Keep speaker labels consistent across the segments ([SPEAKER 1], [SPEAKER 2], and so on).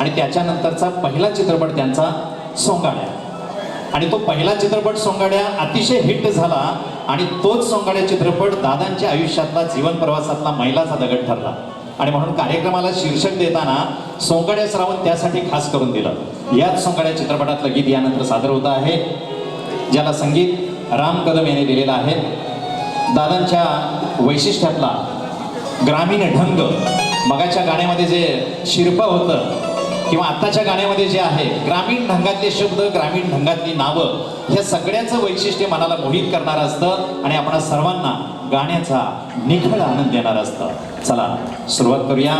[SPEAKER 1] आणि त्याच्यानंतरचा पहिला चित्रपट त्यांचा सोंगाड्या. आणि तो पहिला चित्रपट सोंगाड्या अतिशय हिट झाला आणि तोच सोंगाड्या चित्रपट दादांच्या आयुष्यातला जीवन प्रवासातला महिलाचा दगड ठरला. आणि म्हणून कार्यक्रमाला शीर्षक देताना सोंगाड्या श्रावण त्यासाठी खास करून दिलं. याच सोंगाड्या चित्रपटातलं गीत यानंतर सादर होतं आहे ज्याला संगीत राम कदम यांनी दिलेलं आहे. दादांच्या वैशिष्ट्यातला ग्रामीण ढंग मगाच्या गाण्यामध्ये जे शिरपा होतं किंवा आत्ताच्या गाण्यामध्ये जे आहे ग्रामीण ढंगातले शब्द ग्रामीण ढंगातली नावं ह्या सगळ्याचं वैशिष्ट्य मनाला मोहित करणारं असतं आणि आपण सर्वांना गाण्याचा निखळ आनंद देणार असतं. चला सुरुवात करूया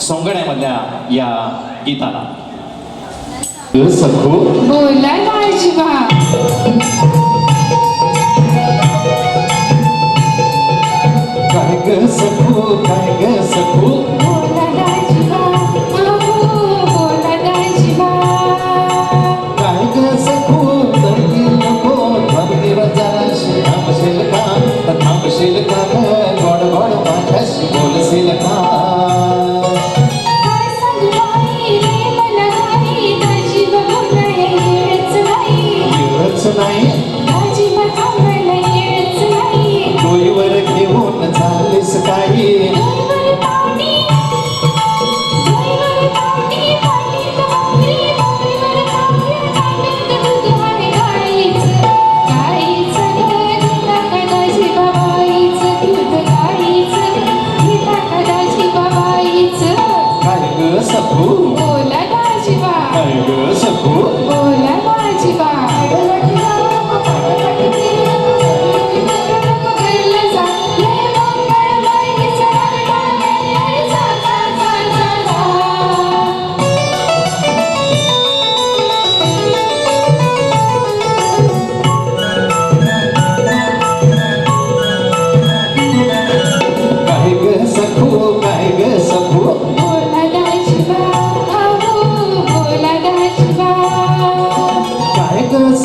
[SPEAKER 1] सोंगड्यामधल्या या गीताला. सखू काय ग सखू काय ग सखू? ग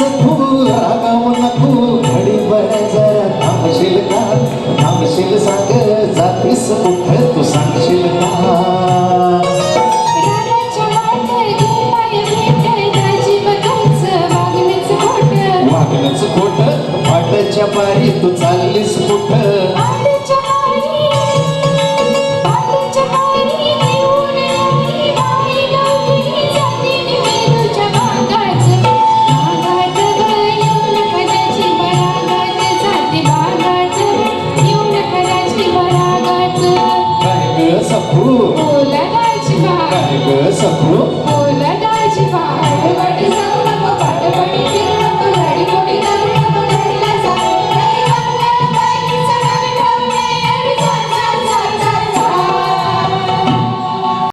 [SPEAKER 2] काय
[SPEAKER 1] ग सखू रागावू नको घडी जरा थांबशील का? थांबशील सांग जातीस कुठं तू सांगशील का?
[SPEAKER 2] वागणेच खोटं.
[SPEAKER 1] वाटच्या पारी तू चाललीस कुठं? ग सखू.
[SPEAKER 2] बोला राजबा
[SPEAKER 1] काय ग सखू?